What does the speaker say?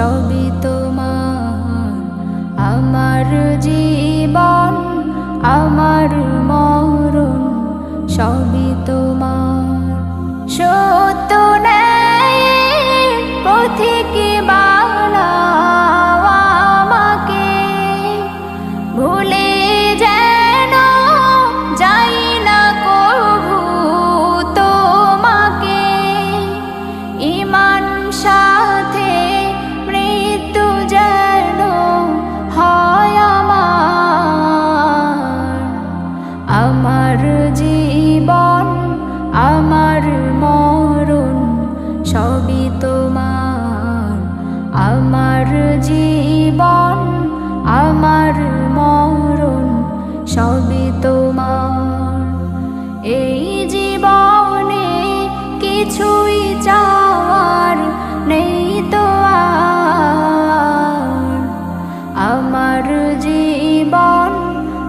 সবই তোমার। আমার জীবন আমার মরণ সবই তোমার। সত্য নেই পথিকে